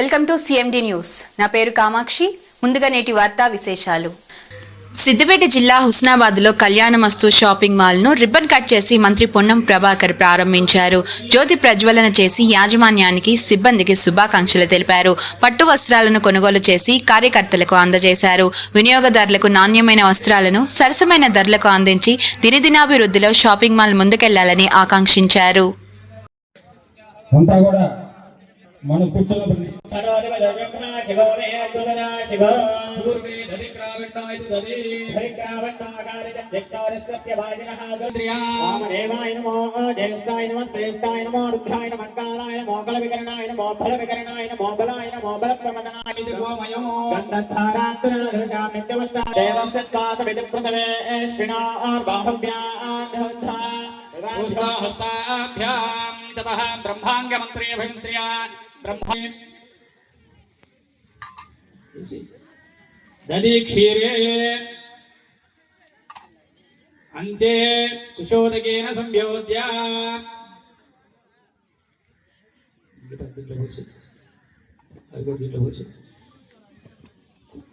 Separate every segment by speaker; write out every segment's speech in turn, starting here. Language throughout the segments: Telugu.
Speaker 1: వెల్కమ్ టు సిఎండి న్యూస్ నా పేరు కామాక్షి. ముందుగా నేటి వార్తా విశేషాలు. సిద్దిపేట జిల్లా హుస్నాబాద్లో కళ్యాణమస్తు షాపింగ్ మాల్ను రిబ్బన్ కట్ చేసి మంత్రి పొన్నం ప్రభాకర్ ప్రారంభించారు. జ్యోతి ప్రజ్వలన చేసి యాజమాన్యానికి సిబ్బందికి శుభాకాంక్షలు తెలిపారు. పట్టు వస్త్రాలను కొనుగోలు చేసి కార్యకర్తలకు అందజేశారు. వినియోగదారులకు నాణ్యమైన వస్త్రాలను సరసమైన ధరలకు అందించి దినదినాభివృద్ధిలో షాపింగ్ మాల్ ముందుకెళ్ళాలని ఆకాంక్షించారు.
Speaker 2: మనం
Speaker 3: నమో జ్యేష్ఠాయ నమో శ్రేష్ఠాయ నమో రుద్రాయ నమో మంగళాయ నమో బల వికరణాయ నమో బల వికరణాయ నమో బలాయ నమో బల ప్రమదనాయ
Speaker 4: ఇది గోమయో
Speaker 3: గంధధారాంతరాదృశామిత్యవష్టా దేవస్య త్వాతమితి ప్రసవే శ్రీణార్బాహుభ్యాధ
Speaker 4: హస్తాభ్యాం తతః బ్రహ్మాంగమంత్రే అభిమంత్ర్యా బ్రహ్మ దధి క్షీరే అంతే కుశోదకేన సంయోజ్య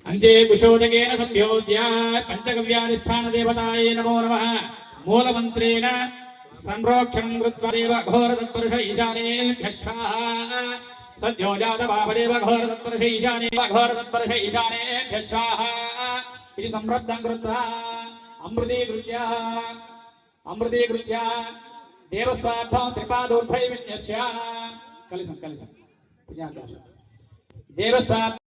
Speaker 4: అంచే కుశోదకేన సంయోజ్య పంచగవ్యాధిష్టాన స్థానదేవతాయే నమో నమ మూలమంత్రేణ संप्रोक्षणं कृत्वा देव घोरतत्पुरुष ईशानेभ्यः स्वाहा सद्यो जातपापदेव घोरतत्पुरुष घोर घोरतत्पुरुष ईशानेभ्यः भ्यस्वाहा इति संरब्धं कृत्वा अमृतीकृत्य अमृतीकृत्य देवस्वार्थं त्रिपादूर्थैविन्यस्य कलिसं कलिसं। पुण्याकाशः देवस्वार्थ